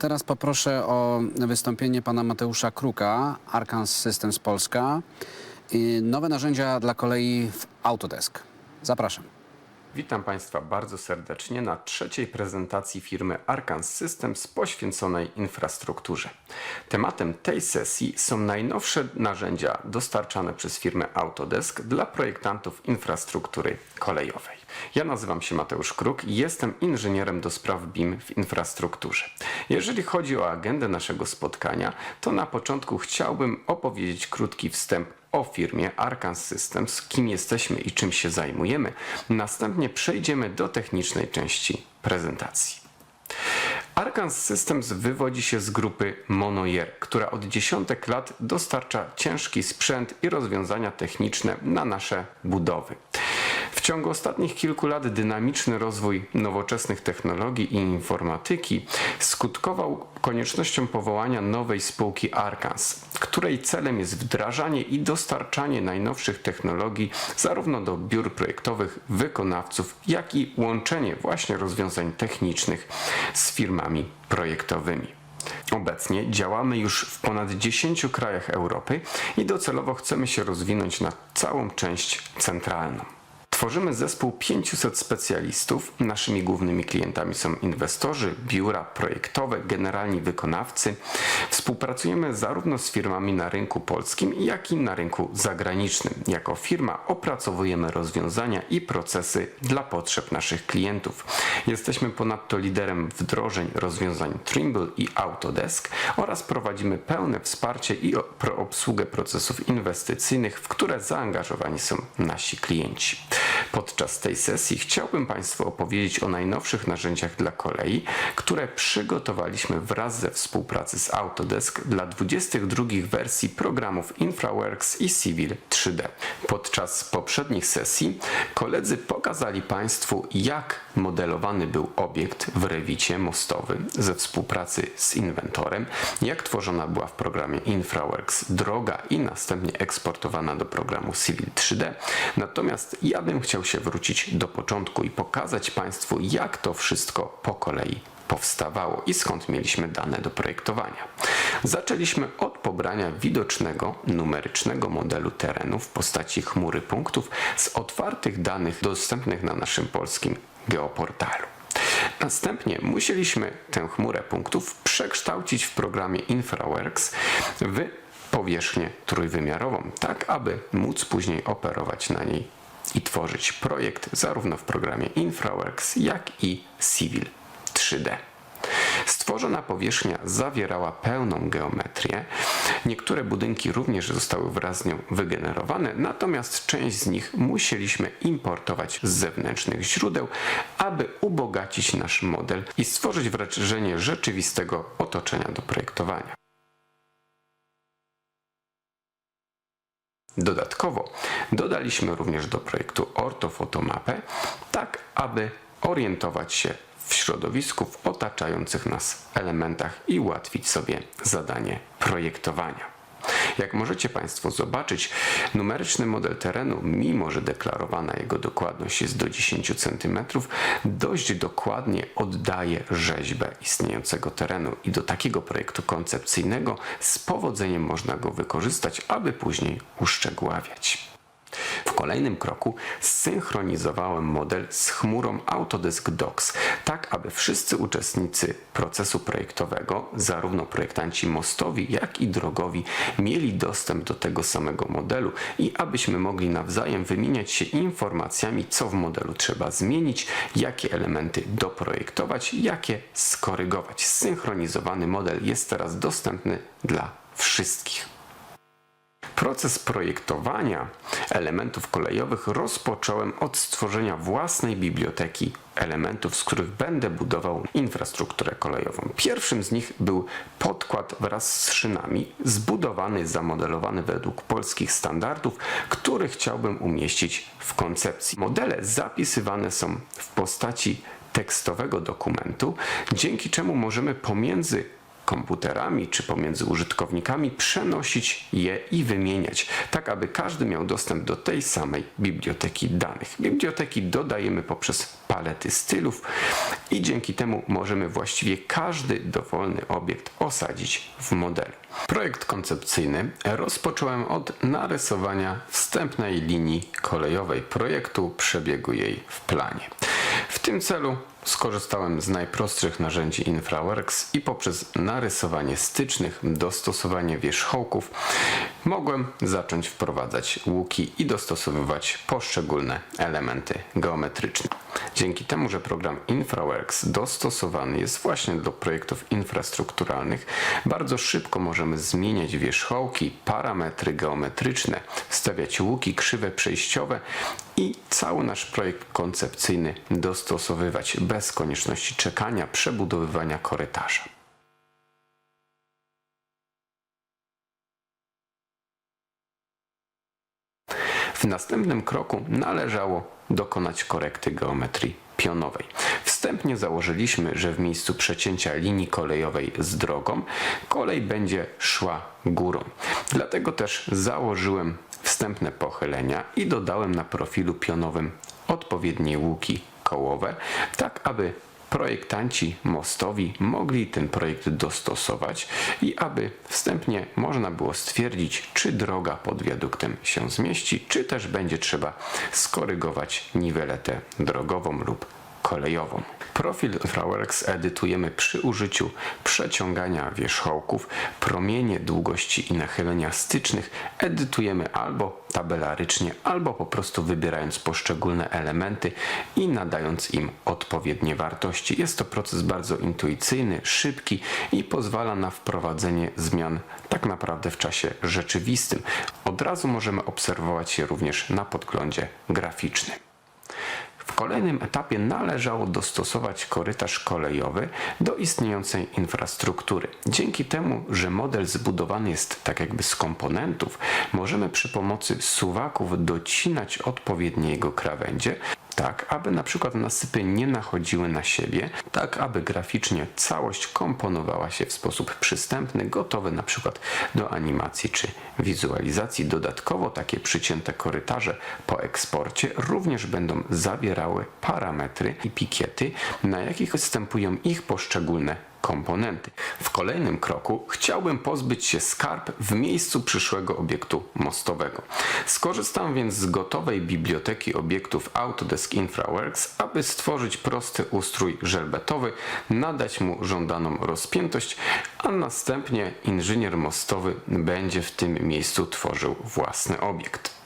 Teraz poproszę o wystąpienie pana Mateusza Kruka, Arkans Systems Polska. Nowe narzędzia dla kolei w Autodesk. Zapraszam. Witam Państwa bardzo serdecznie na trzeciej prezentacji firmy Arkans Systems poświęconej infrastrukturze. Tematem tej sesji są najnowsze narzędzia dostarczane przez firmę Autodesk dla projektantów infrastruktury kolejowej. Ja nazywam się Mateusz Kruk i jestem inżynierem do spraw BIM w infrastrukturze. Jeżeli chodzi o agendę naszego spotkania, to na początku chciałbym opowiedzieć krótki wstęp o firmie Arkans Systems, kim jesteśmy i czym się zajmujemy. Następnie przejdziemy do technicznej części prezentacji. Arkans Systems wywodzi się z grupy Monoyer, która od dziesiątek lat dostarcza ciężki sprzęt i rozwiązania techniczne na nasze budowy. W ciągu ostatnich kilku lat dynamiczny rozwój nowoczesnych technologii i informatyki skutkował koniecznością powołania nowej spółki Arkans, której celem jest wdrażanie i dostarczanie najnowszych technologii zarówno do biur projektowych, wykonawców, jak i łączenie właśnie rozwiązań technicznych z firmami projektowymi. Obecnie działamy już w ponad 10 krajach Europy i docelowo chcemy się rozwinąć na całą część centralną. Tworzymy zespół 500 specjalistów. Naszymi głównymi klientami są inwestorzy, biura projektowe, generalni wykonawcy. Współpracujemy zarówno z firmami na rynku polskim, jak i na rynku zagranicznym. Jako firma opracowujemy rozwiązania i procesy dla potrzeb naszych klientów. Jesteśmy ponadto liderem wdrożeń rozwiązań Trimble i Autodesk oraz prowadzimy pełne wsparcie i obsługę procesów inwestycyjnych, w które zaangażowani są nasi klienci. Podczas tej sesji chciałbym Państwu opowiedzieć o najnowszych narzędziach dla kolei, które przygotowaliśmy wraz ze współpracy z Autodesk dla 22 wersji programów InfraWorks i Civil 3D. Podczas poprzednich sesji koledzy pokazali Państwu, jak modelowany był obiekt w Rewicie mostowy ze współpracy z inwentorem, jak tworzona była w programie InfraWorks droga i następnie eksportowana do programu Civil 3D. Natomiast ja bym chciał się wrócić do początku i pokazać Państwu, jak to wszystko po kolei powstawało i skąd mieliśmy dane do projektowania. Zaczęliśmy od pobrania widocznego, numerycznego modelu terenu w postaci chmury punktów z otwartych danych dostępnych na naszym polskim geoportalu. Następnie musieliśmy tę chmurę punktów przekształcić w programie InfraWorks w powierzchnię trójwymiarową, tak aby móc później operować na niej i tworzyć projekt zarówno w programie InfraWorks, jak i Civil 3D. Stworzona powierzchnia zawierała pełną geometrię. Niektóre budynki również zostały wraz z nią wygenerowane, natomiast część z nich musieliśmy importować z zewnętrznych źródeł, aby ubogacić nasz model i stworzyć wrażenie rzeczywistego otoczenia do projektowania. Dodatkowo dodaliśmy również do projektu ortofotomapę, tak aby orientować się w środowisku, w otaczających nas elementach i ułatwić sobie zadanie projektowania. Jak możecie Państwo zobaczyć, numeryczny model terenu, mimo że deklarowana jego dokładność jest do 10 cm, dość dokładnie oddaje rzeźbę istniejącego terenu i do takiego projektu koncepcyjnego z powodzeniem można go wykorzystać, aby później uszczegóławiać. W kolejnym kroku zsynchronizowałem model z chmurą Autodesk Docs, tak aby wszyscy uczestnicy procesu projektowego, zarówno projektanci mostowi, jak i drogowi, mieli dostęp do tego samego modelu i abyśmy mogli nawzajem wymieniać się informacjami, co w modelu trzeba zmienić, jakie elementy doprojektować, jakie skorygować. Zsynchronizowany model jest teraz dostępny dla wszystkich. Proces projektowania elementów kolejowych rozpocząłem od stworzenia własnej biblioteki elementów, z których będę budował infrastrukturę kolejową. Pierwszym z nich był podkład wraz z szynami, zbudowany, zamodelowany według polskich standardów, który chciałbym umieścić w koncepcji. Modele zapisywane są w postaci tekstowego dokumentu, dzięki czemu możemy pomiędzy komputerami czy pomiędzy użytkownikami, przenosić je i wymieniać, tak aby każdy miał dostęp do tej samej biblioteki danych. Biblioteki dodajemy poprzez palety stylów i dzięki temu możemy właściwie każdy dowolny obiekt osadzić w modelu. Projekt koncepcyjny rozpocząłem od narysowania wstępnej linii kolejowej projektu, przebiegu jej w planie. W tym celu skorzystałem z najprostszych narzędzi InfraWorks i poprzez narysowanie stycznych, dostosowanie wierzchołków mogłem zacząć wprowadzać łuki i dostosowywać poszczególne elementy geometryczne. Dzięki temu, że program InfraWorks dostosowany jest właśnie do projektów infrastrukturalnych, bardzo szybko możemy zmieniać wierzchołki, parametry geometryczne, wstawiać łuki, krzywe przejściowe i cały nasz projekt koncepcyjny dostosowywać bez konieczności czekania, przebudowywania korytarza. W następnym kroku należało dokonać korekty geometrii pionowej. Wstępnie założyliśmy, że w miejscu przecięcia linii kolejowej z drogą kolej będzie szła górą. Dlatego też założyłem wstępne pochylenia i dodałem na profilu pionowym odpowiednie łuki kołowe, tak aby projektanci mostowi mogli ten projekt dostosować i aby wstępnie można było stwierdzić, czy droga pod wiaduktem się zmieści, czy też będzie trzeba skorygować niweletę drogową lub kolejową. Profil InfraWorks edytujemy przy użyciu przeciągania wierzchołków, promienie długości i nachylenia stycznych edytujemy albo tabelarycznie, albo po prostu wybierając poszczególne elementy i nadając im odpowiednie wartości. Jest to proces bardzo intuicyjny, szybki i pozwala na wprowadzenie zmian tak naprawdę w czasie rzeczywistym. Od razu możemy obserwować je również na podglądzie graficznym. Kolejnym etapie należało dostosować korytarz kolejowy do istniejącej infrastruktury. Dzięki temu, że model zbudowany jest tak jakby z komponentów, możemy przy pomocy suwaków docinać odpowiednie jego krawędzie, tak aby na przykład nasypy nie nachodziły na siebie, tak aby graficznie całość komponowała się w sposób przystępny, gotowy na przykład do animacji czy wizualizacji. Dodatkowo takie przycięte korytarze po eksporcie również będą zawierały parametry i pikiety, na jakich występują ich poszczególne komponenty. W kolejnym kroku chciałbym pozbyć się skarb w miejscu przyszłego obiektu mostowego. Skorzystam więc z gotowej biblioteki obiektów Autodesk InfraWorks, aby stworzyć prosty ustrój żelbetowy, nadać mu żądaną rozpiętość, a następnie inżynier mostowy będzie w tym miejscu tworzył własny obiekt.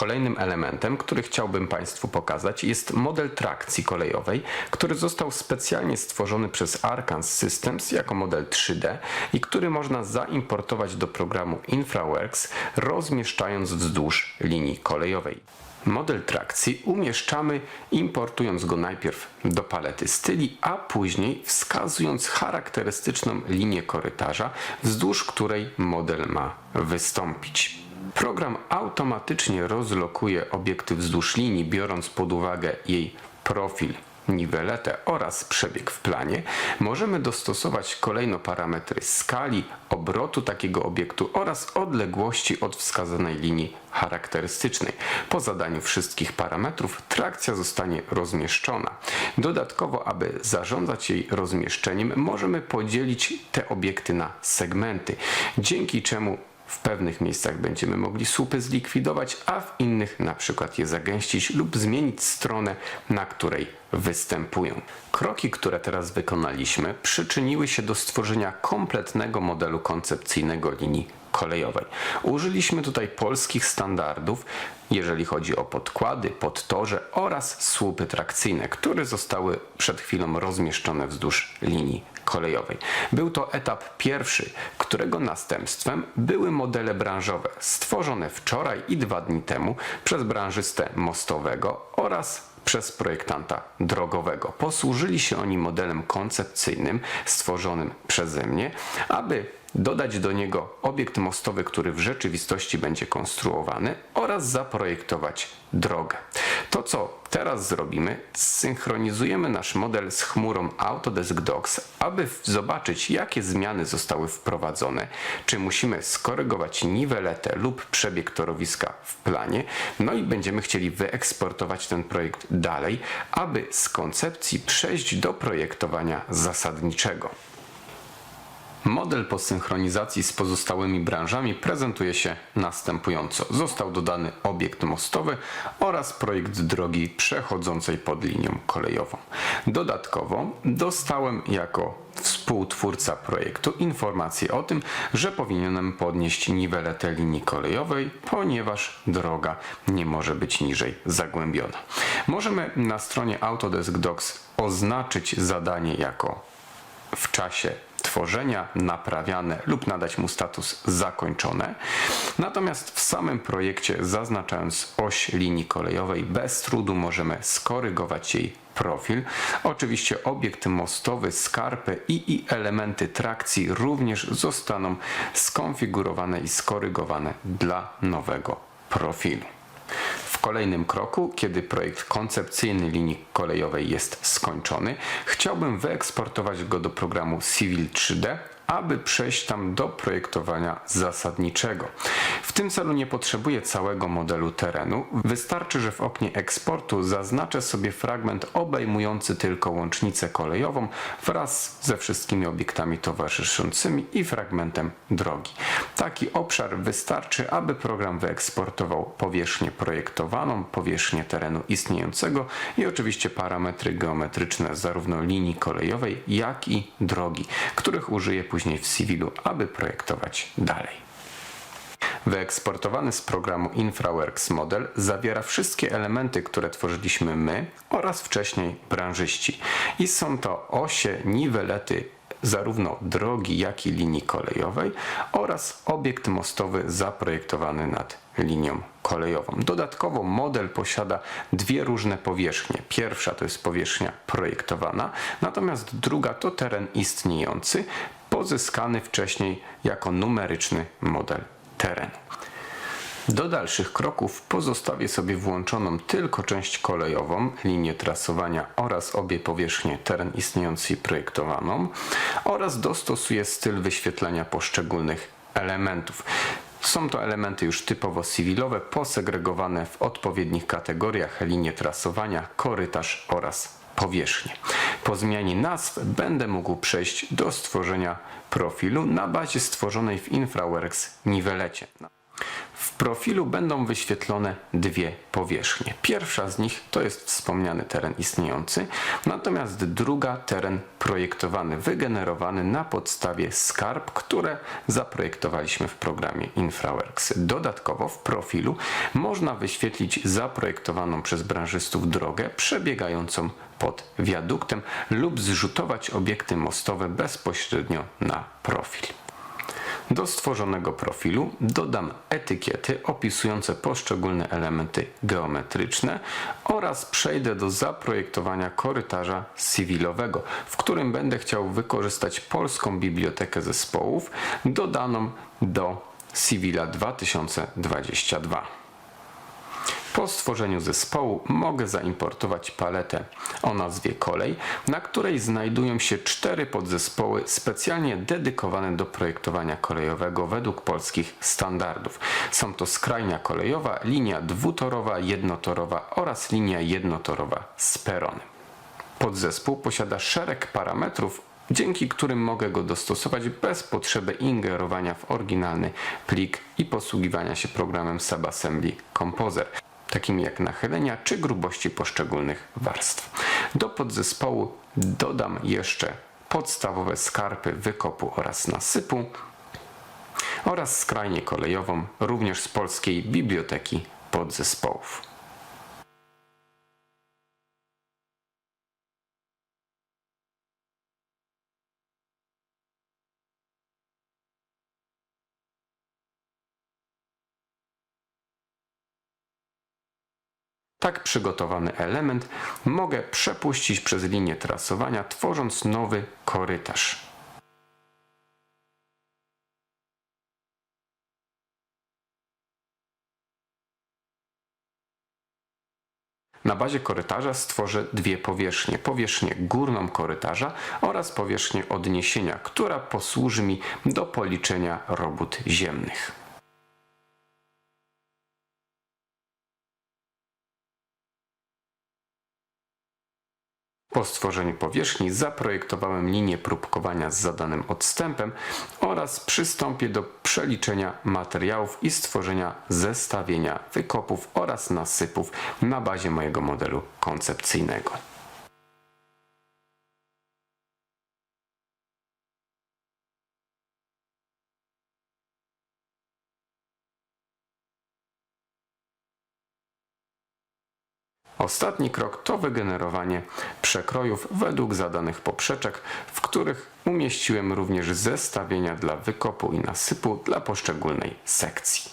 Kolejnym elementem, który chciałbym Państwu pokazać, jest model trakcji kolejowej, który został specjalnie stworzony przez Arcans Systems jako model 3D i który można zaimportować do programu InfraWorks, rozmieszczając wzdłuż linii kolejowej. Model trakcji umieszczamy importując go najpierw do palety styli, a później wskazując charakterystyczną linię korytarza, wzdłuż której model ma wystąpić. Program automatycznie rozlokuje obiekty wzdłuż linii, biorąc pod uwagę jej profil, niweletę oraz przebieg w planie. Możemy dostosować kolejno parametry skali, obrotu takiego obiektu oraz odległości od wskazanej linii charakterystycznej. Po zadaniu wszystkich parametrów trakcja zostanie rozmieszczona. Dodatkowo, aby zarządzać jej rozmieszczeniem, możemy podzielić te obiekty na segmenty, dzięki czemu w pewnych miejscach będziemy mogli słupy zlikwidować, a w innych na przykład je zagęścić lub zmienić stronę, na której występują. Kroki, które teraz wykonaliśmy, przyczyniły się do stworzenia kompletnego modelu koncepcyjnego linii kolejowej. Użyliśmy tutaj polskich standardów, jeżeli chodzi o podkłady, podtorze oraz słupy trakcyjne, które zostały przed chwilą rozmieszczone wzdłuż linii kolejowej. Był to etap pierwszy, którego następstwem były modele branżowe stworzone wczoraj i dwa dni temu przez branżystę mostowego oraz przez projektanta drogowego. Posłużyli się oni modelem koncepcyjnym stworzonym przeze mnie, aby dodać do niego obiekt mostowy, który w rzeczywistości będzie konstruowany oraz zaprojektować drogę. To, co teraz zrobimy, zsynchronizujemy nasz model z chmurą Autodesk Docs, aby zobaczyć, jakie zmiany zostały wprowadzone, czy musimy skorygować niweletę lub przebieg torowiska w planie, no i będziemy chcieli wyeksportować ten projekt dalej, aby z koncepcji przejść do projektowania zasadniczego. Model po synchronizacji z pozostałymi branżami prezentuje się następująco. Został dodany obiekt mostowy oraz projekt drogi przechodzącej pod linią kolejową. Dodatkowo dostałem jako współtwórca projektu informację o tym, że powinienem podnieść niweletę linii kolejowej, ponieważ droga nie może być niżej zagłębiona. Możemy na stronie Autodesk Docs oznaczyć zadanie jako w czasie tworzenia naprawiane lub nadać mu status zakończone. Natomiast w samym projekcie zaznaczając oś linii kolejowej bez trudu możemy skorygować jej profil. Oczywiście obiekt mostowy, skarpy i, i elementy trakcji również zostaną skonfigurowane i skorygowane dla nowego profilu. Kolejnym kroku, kiedy projekt koncepcyjny linii kolejowej jest skończony, chciałbym wyeksportować go do programu Civil 3D, aby przejść tam do projektowania zasadniczego. W tym celu nie potrzebuję całego modelu terenu. Wystarczy, że w oknie eksportu zaznaczę sobie fragment obejmujący tylko łącznicę kolejową wraz ze wszystkimi obiektami towarzyszącymi i fragmentem drogi. Taki obszar wystarczy, aby program wyeksportował powierzchnię projektowaną, powierzchnię terenu istniejącego i oczywiście parametry geometryczne zarówno linii kolejowej, jak i drogi, których użyję później w Civilu, aby projektować dalej. Wyeksportowany z programu InfraWorks model zawiera wszystkie elementy, które tworzyliśmy my oraz wcześniej branżyści. I są to osie, niwelety zarówno drogi, jak i linii kolejowej oraz obiekt mostowy zaprojektowany nad linią kolejową. Dodatkowo model posiada dwie różne powierzchnie. Pierwsza to jest powierzchnia projektowana, natomiast druga to teren istniejący, pozyskany wcześniej jako numeryczny model terenu. Do dalszych kroków pozostawię sobie włączoną tylko część kolejową, linię trasowania oraz obie powierzchnie, teren istniejący i projektowaną oraz dostosuję styl wyświetlenia poszczególnych elementów. Są to elementy już typowo cywilowe, posegregowane w odpowiednich kategoriach linie trasowania, korytarz oraz powierzchnię. Po zmianie nazw będę mógł przejść do stworzenia profilu na bazie stworzonej w InfraWorks niwelecie. W profilu będą wyświetlone dwie powierzchnie. Pierwsza z nich to jest wspomniany teren istniejący, natomiast druga teren projektowany, wygenerowany na podstawie skarb, które zaprojektowaliśmy w programie InfraWorks. Dodatkowo w profilu można wyświetlić zaprojektowaną przez branżystów drogę przebiegającą pod wiaduktem lub zrzutować obiekty mostowe bezpośrednio na profil. Do stworzonego profilu dodam etykiety opisujące poszczególne elementy geometryczne oraz przejdę do zaprojektowania korytarza cywilowego, w którym będę chciał wykorzystać polską bibliotekę zespołów dodaną do Civila 2022. Po stworzeniu zespołu mogę zaimportować paletę o nazwie kolej, na której znajdują się cztery podzespoły specjalnie dedykowane do projektowania kolejowego według polskich standardów. Są to skrajnia kolejowa, linia dwutorowa, jednotorowa oraz linia jednotorowa z peronem. Podzespół posiada szereg parametrów, dzięki którym mogę go dostosować bez potrzeby ingerowania w oryginalny plik i posługiwania się programem Subassembly Composer, takimi jak nachylenia czy grubości poszczególnych warstw. Do podzespołu dodam jeszcze podstawowe skarpy wykopu oraz nasypu oraz skrajnię kolejową również z polskiej biblioteki podzespołów. Tak przygotowany element mogę przepuścić przez linię trasowania, tworząc nowy korytarz. Na bazie korytarza stworzę dwie powierzchnie. Powierzchnię górną korytarza oraz powierzchnię odniesienia, która posłuży mi do policzenia robót ziemnych. Po stworzeniu powierzchni zaprojektowałem linię próbkowania z zadanym odstępem oraz przystąpię do przeliczenia materiałów i stworzenia zestawienia wykopów oraz nasypów na bazie mojego modelu koncepcyjnego. Ostatni krok to wygenerowanie przekrojów według zadanych poprzeczek, w których umieściłem również zestawienia dla wykopu i nasypu dla poszczególnej sekcji.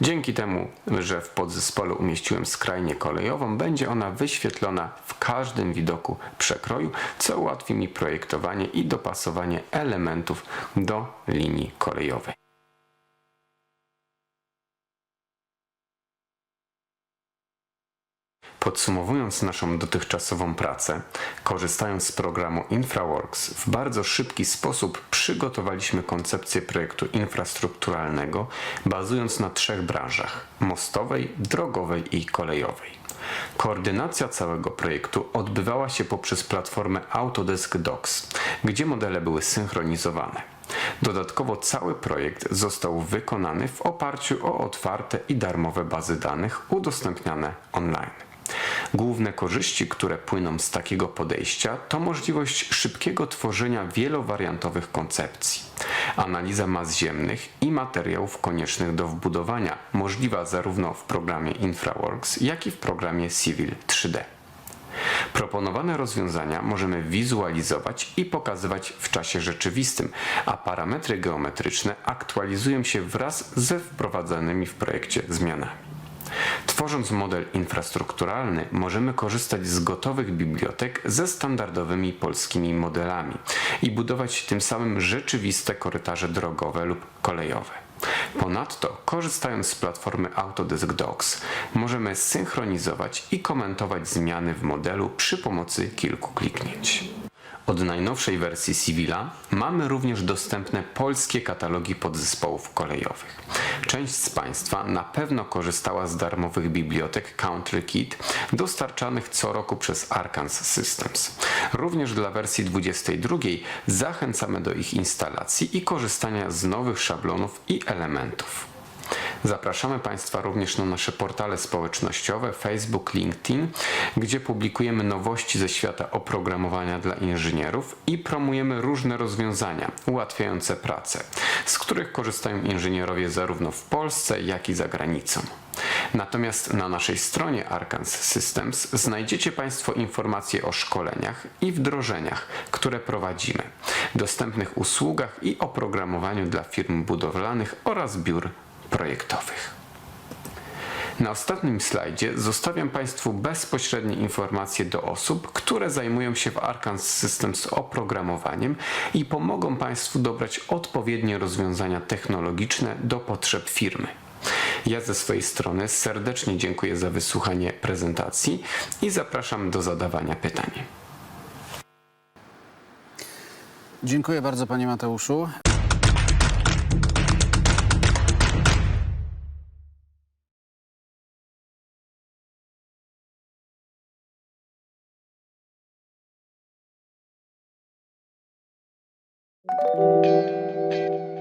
Dzięki temu, że w podzespole umieściłem skrajnię kolejową, będzie ona wyświetlona w każdym widoku przekroju, co ułatwi mi projektowanie i dopasowanie elementów do linii kolejowej. Podsumowując naszą dotychczasową pracę, korzystając z programu InfraWorks, w bardzo szybki sposób przygotowaliśmy koncepcję projektu infrastrukturalnego, bazując na trzech branżach: mostowej, drogowej i kolejowej. Koordynacja całego projektu odbywała się poprzez platformę Autodesk Docs, gdzie modele były synchronizowane. Dodatkowo cały projekt został wykonany w oparciu o otwarte i darmowe bazy danych udostępniane online. Główne korzyści, które płyną z takiego podejścia, to możliwość szybkiego tworzenia wielowariantowych koncepcji, analiza mas ziemnych i materiałów koniecznych do wbudowania, możliwa zarówno w programie InfraWorks, jak i w programie Civil 3D. Proponowane rozwiązania możemy wizualizować i pokazywać w czasie rzeczywistym, a parametry geometryczne aktualizują się wraz ze wprowadzanymi w projekcie zmianami. Tworząc model infrastrukturalny, możemy korzystać z gotowych bibliotek ze standardowymi polskimi modelami i budować tym samym rzeczywiste korytarze drogowe lub kolejowe. Ponadto, korzystając z platformy Autodesk Docs, możemy synchronizować i komentować zmiany w modelu przy pomocy kilku kliknięć. Od najnowszej wersji Civila mamy również dostępne polskie katalogi podzespołów kolejowych. Część z Państwa na pewno korzystała z darmowych bibliotek Country Kit dostarczanych co roku przez Arkansas Systems. Również dla wersji 22 zachęcamy do ich instalacji i korzystania z nowych szablonów i elementów. Zapraszamy Państwa również na nasze portale społecznościowe Facebook, LinkedIn, gdzie publikujemy nowości ze świata oprogramowania dla inżynierów i promujemy różne rozwiązania ułatwiające pracę, z których korzystają inżynierowie zarówno w Polsce, jak i za granicą. Natomiast na naszej stronie Arkansas Systems znajdziecie Państwo informacje o szkoleniach i wdrożeniach, które prowadzimy, dostępnych usługach i oprogramowaniu dla firm budowlanych oraz biur projektowych. Na ostatnim slajdzie zostawiam Państwu bezpośrednie informacje do osób, które zajmują się w Arkansas Systems oprogramowaniem i pomogą Państwu dobrać odpowiednie rozwiązania technologiczne do potrzeb firmy. Ja ze swojej strony serdecznie dziękuję za wysłuchanie prezentacji i zapraszam do zadawania pytań. Dziękuję bardzo panie Mateuszu. Música